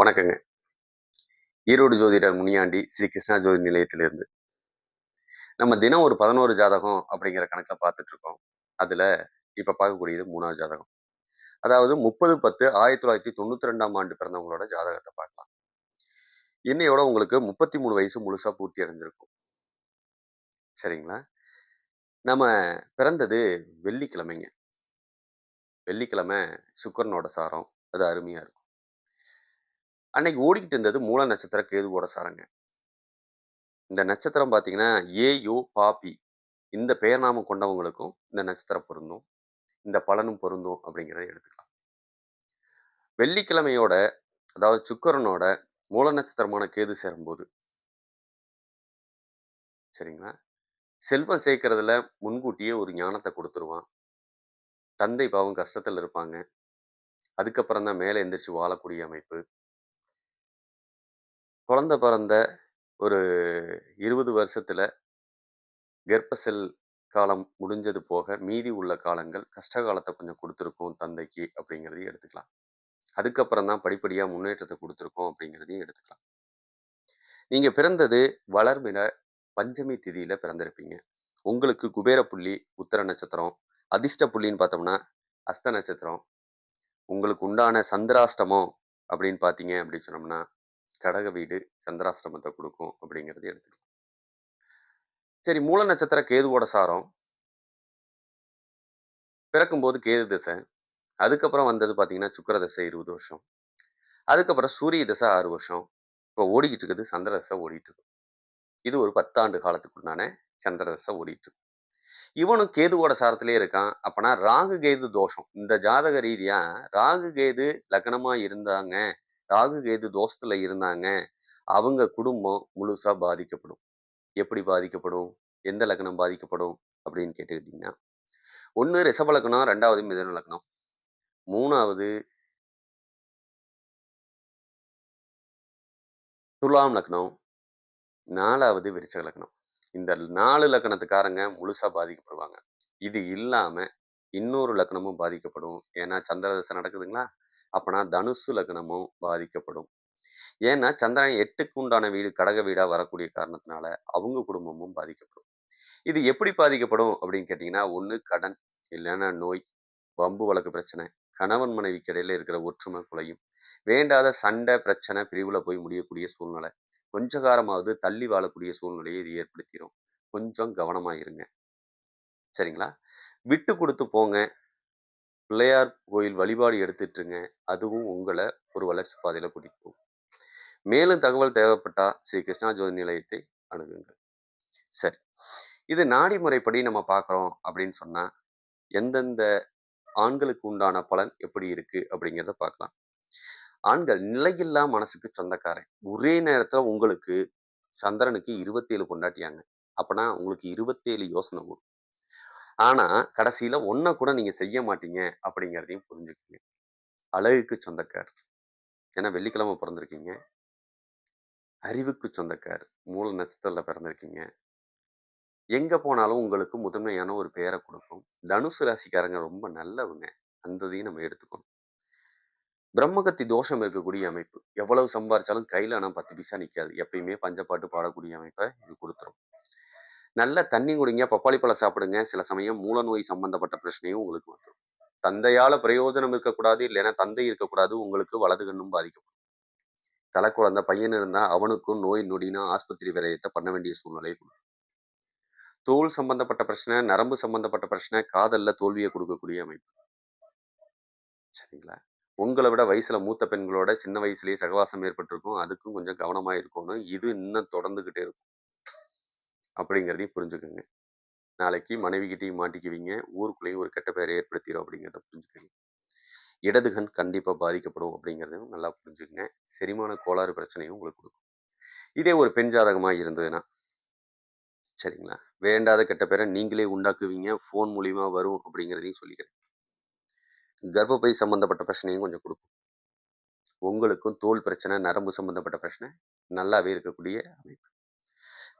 வணக்கங்க. ஈரோடு ஜோதிடர் முனியாண்டி ஸ்ரீ கிருஷ்ணா ஜோதி நிலையத்திலிருந்து. நம்ம தினம் ஒரு பதினோரு ஜாதகம் அப்படிங்கிற கணக்கில் பார்த்துட்டு இருக்கோம் அதில் இப்போ பார்க்கக்கூடியது மூணாவது ஜாதகம். அதாவது முப்பது பத்து ஆயிரத்தி தொள்ளாயிரத்தி தொண்ணூற்றி ரெண்டாம் ஆண்டு பிறந்தவங்களோட ஜாதகத்தை பார்க்கலாம். இன்னையோட உங்களுக்கு முப்பத்தி மூணு வயசு முழுசாக பூர்த்தி அடைஞ்சிருக்கும். சரிங்களா? நம்ம பிறந்தது வெள்ளிக்கிழமைங்க. வெள்ளிக்கிழமை சுக்கரனோட சாரம். அது அருமையாக இருக்கும். அன்னைக்கு ஓடிக்கிட்டு இருந்தது மூல நட்சத்திர கேதுவோட சாரங்க. இந்த நட்சத்திரம் பார்த்தீங்கன்னா ஏயோ பாபி. இந்த பெயர் நாமம் கொண்டவங்களுக்கும் இந்த நட்சத்திரம் பொருந்தும். இந்த பலனும் பொருந்தும் அப்படிங்கிறத எடுத்துக்கலாம். வெள்ளிக்கிழமையோட அதாவது சுக்கரனோட மூல நட்சத்திரமான கேது சேரும்போது. சரிங்களா? செல்வம் சேர்க்கறதுல முன்கூட்டியே ஒரு ஞானத்தை கொடுத்துருவான். தந்தை பாவம் கஷ்டத்தில் இருப்பாங்க. அதுக்கப்புறம் தான் மேலே எந்திரிச்சு வாழக்கூடிய அமைப்பு. குழந்த பிறந்த ஒரு இருபது வருஷத்துல கர்ப்பசெல் காலம் முடிஞ்சது போக மீதி உள்ள காலங்கள் கஷ்ட காலத்தை கொஞ்சம் கொடுத்துருக்கோம் தந்தைக்கு அப்படிங்கிறதையும் எடுத்துக்கலாம். அதுக்கப்புறம் தான் படிப்படியாக முன்னேற்றத்தை கொடுத்துருக்கோம் அப்படிங்கிறதையும் எடுத்துக்கலாம். நீங்கள் பிறந்தது வளர்மின பஞ்சமி திதியில் பிறந்திருப்பீங்க. உங்களுக்கு குபேர புள்ளி உத்தர நட்சத்திரம் அதிர்ஷ்ட புள்ளின்னு பார்த்தோம்னா அஸ்த நட்சத்திரம். உங்களுக்கு உண்டான சந்திராஷ்டமம் அப்படின்னு பார்த்தீங்க அப்படின்னு சொன்னோம்னா கடக வீடு சந்திராஷ்டமத்தை கொடுக்கும் அப்படிங்கிறது எடுத்துக்கலாம். சரி மூல நட்சத்திர கேதுவோட சாரம். பிறக்கும்போது கேது திசை. அதுக்கப்புறம் வந்தது பார்த்தீங்கன்னா சுக்கர தசை இருபது வருஷம். அதுக்கப்புறம் சூரிய தசை ஆறு வருஷம். இப்போ ஓடிக்கிட்டு இருக்குது சந்திர தசை ஓடிட்டு இருக்கு. இது ஒரு பத்தாண்டு காலத்துக்குண்டான சந்திர தசை ஓடிட்டு இருக்கு. இவனும் கேதுவோட சாரத்திலே இருக்கான். அப்பனா ராகு கேது தோஷம். இந்த ஜாதக ரீதியா ராகு கேது லக்னமா இருந்தாங்க. ராகு கேது தோஷத்துல இருந்தாங்க. அவங்க குடும்பம் முழுசா பாதிக்கப்படும். எப்படி பாதிக்கப்படும்? எந்த லக்னம் பாதிக்கப்படும்? அப்படின்னு கேட்டுக்கிட்டீங்கன்னா ஒன்று ரிஷப லக்னம் ரெண்டாவது மிதன லக்னம் மூணாவது துலாம் லக்னம் நாலாவது விருச்சக லக்னம் இந்த நாலு லக்னத்துக்காரங்க முழுசா பாதிக்கப்படுவாங்க. இது இல்லாம இன்னொரு லக்னமும் பாதிக்கப்படும். ஏன்னா சந்திர தசை நடக்குதுங்களா? அப்பனா தனுசு லக்னமும் பாதிக்கப்படும். ஏன்னா சந்திரன் எட்டுக்கு உண்டான வீடு கடக வீடாக வரக்கூடிய காரணத்தினால அவங்க குடும்பமும் பாதிக்கப்படும். இது எப்படி பாதிக்கப்படும் அப்படின்னு கேட்டிங்கன்னா ஒன்று கடன் இல்லைன்னா நோய் வம்பு வழக்கு பிரச்சனை கணவன் மனைவிக்கு இடையில இருக்கிற ஒற்றுமை குலையும் வேண்டாத சண்டை பிரச்சனை பிரிவில் போய் முடியக்கூடிய சூழ்நிலை. கொஞ்ச காலமாவது தள்ளி வாழக்கூடிய சூழ்நிலையை இது ஏற்படுத்திடும் கொஞ்சம் கவனமாக இருங்க. சரிங்களா? விட்டு கொடுத்து போங்க. பிள்ளையார் கோயில் வழிபாடு எடுத்துட்டுருங்க. அதுவும் உங்களை ஒரு வளர்ச்சி பாதையில் கூட்டிட்டு மேலும் தகவல் தேவைப்பட்டா ஸ்ரீ கிருஷ்ணா ஜோதி நிலையத்தை அணுகுங்கள். சரி. இது நாடி முறைப்படி நம்ம பார்க்குறோம் அப்படின்னு சொன்னால் எந்தெந்த ஆண்களுக்கு உண்டான பலன் எப்படி இருக்குது அப்படிங்கிறத பார்க்கலாம். ஆண்கள் நிலையில்லா மனசுக்கு சொந்தக்காரன். ஒரே நேரத்தில் உங்களுக்கு சந்திரனுக்கு இருபத்தேழு கொண்டாட்டியாங்க அப்போனா உங்களுக்கு இருபத்தேழு யோசனை வரும். ஆனா கடைசியில் ஒன்றை கூட நீங்க செய்ய மாட்டீங்க அப்படிங்கிறதையும் புரிஞ்சுக்கோங்க. அழகுக்கு சொந்தக்கார். ஏன்னா வெள்ளிக்கிழமை பிறந்திருக்கீங்க. அறிவுக்கு சொந்தக்கார். மூல நட்சத்திரத்துல பிறந்திருக்கீங்க. எங்க போனாலும் உங்களுக்கு முதன்மையான ஒரு பெயரை கொடுக்கும். தனுசு ராசிக்காரங்க ரொம்ப நல்லவங்க. அந்ததையும் நம்ம எடுத்துக்கணும். பிரம்மகத்தி தோஷம் இருக்கக்கூடிய அமைப்பு. எவ்வளவு சம்பாரிச்சாலும் கையில ஆனால் பத்து பைசா நிற்காது எப்பயுமே பஞ்சப்பாட்டு பாடக்கூடிய அமைப்பை இது கொடுத்துரும். நல்ல தண்ணி குடிங்க பப்பாளி பழம் சாப்பிடுங்க. சில சமயம் மூல நோய் சம்பந்தப்பட்ட பிரச்சனையும் உங்களுக்கு வந்துடும் தந்தையால பிரயோஜனம் இருக்கக்கூடாது இல்லைன்னா தந்தை இருக்கக்கூடாது உங்களுக்கு வலது கண்ணும் பாதிக்கப்படும். தலை குழந்தை பையன் இருந்தா அவனுக்கும் நோய் நொடினா ஆஸ்பத்திரி விரயத்தை பண்ண வேண்டிய சூழ்நிலை கொடுக்கும் தோல் சம்பந்தப்பட்ட பிரச்சனை நரம்பு சம்பந்தப்பட்ட பிரச்சனை காதல்ல தோல்வியை கொடுக்கக்கூடிய அமைப்பு. சரிங்களா? உங்களை விட வயசுல மூத்த பெண்களோட சின்ன வயசுலயே சகவாசம் ஏற்பட்டிருக்கும். அதுக்கும் கொஞ்சம் கவனமா இருக்கணும் இது இன்னும் தொடர்ந்துகிட்டே இருக்கும். அப்படிங்கிறதையும் புரிஞ்சுக்கோங்க. நாளைக்கு மனைவிக்கிட்டையும் மாட்டிக்குவீங்க. ஊருக்குள்ளேயும் ஒரு கெட்ட பேரை ஏற்படுத்திடும் அப்படிங்கிறத புரிஞ்சுக்கோங்க. இடதுகண் கண்டிப்பாக பாதிக்கப்படும் அப்படிங்கிறதையும் நல்லா புரிஞ்சுக்கங்க. செரிமான கோளாறு பிரச்சனையும் உங்களுக்கு கொடுக்கும். இதே ஒரு பெண் ஜாதகமாக இருந்ததுன்னா சரிங்களா? வேண்டாத கெட்ட பேரை நீங்களே உண்டாக்குவீங்க. ஃபோன் மூலிமா வரும் அப்படிங்கிறதையும் சொல்லிக்கிறேன். கர்ப்பப்பை சம்மந்தப்பட்ட பிரச்சனையும் கொஞ்சம் கொடுக்கும். உங்களுக்கும் தோல் பிரச்சனை நரம்பு சம்மந்தப்பட்ட பிரச்சனை நல்லாவே இருக்கக்கூடிய அமைப்பு.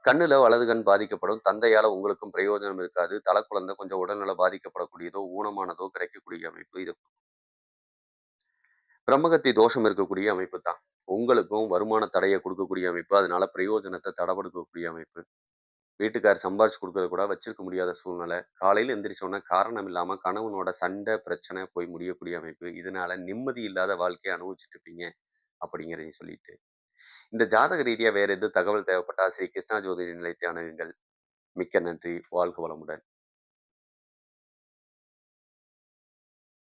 கண்ணுல வலது கண் பாதிக்கப்படும் தந்தையால உங்களுக்கும் பிரயோஜனம் இருக்காது தலை குழந்தை கொஞ்சம் உடல்நல பாதிக்கப்படக்கூடியதோ ஊனமானதோ கிடைக்கக்கூடிய அமைப்பு இது பிரம்மகத்தி தோஷம் இருக்கக்கூடிய அமைப்பு தான் உங்களுக்கும் வருமான தடையை கொடுக்கக்கூடிய அமைப்பு. அதனால பிரயோஜனத்தை தடபடுக்கக்கூடிய அமைப்பு. வீட்டுக்கார் சம்பாரிச்சு கொடுக்கறது கூட வச்சிருக்க முடியாத சூழ்நிலை. காலையில எந்திரிச்ச உடனே காரணம் இல்லாம கணவனோட சண்டை, பிரச்சனை போய் முடியக்கூடிய அமைப்பு. இதனால நிம்மதி இல்லாத வாழ்க்கையை அனுபவிச்சுட்டு இருப்பீங்க. அப்படிங்கிறதையும் சொல்லிட்டு, இந்த ஜாதக ரீதியா வேறு எந்த தகவல் தேவைப்பட்டா ஸ்ரீ கிருஷ்ணா ஜோதிட நிலையத்தை அணுகுங்கள். மிக்க நன்றி. வாழ்க வளமுடன்.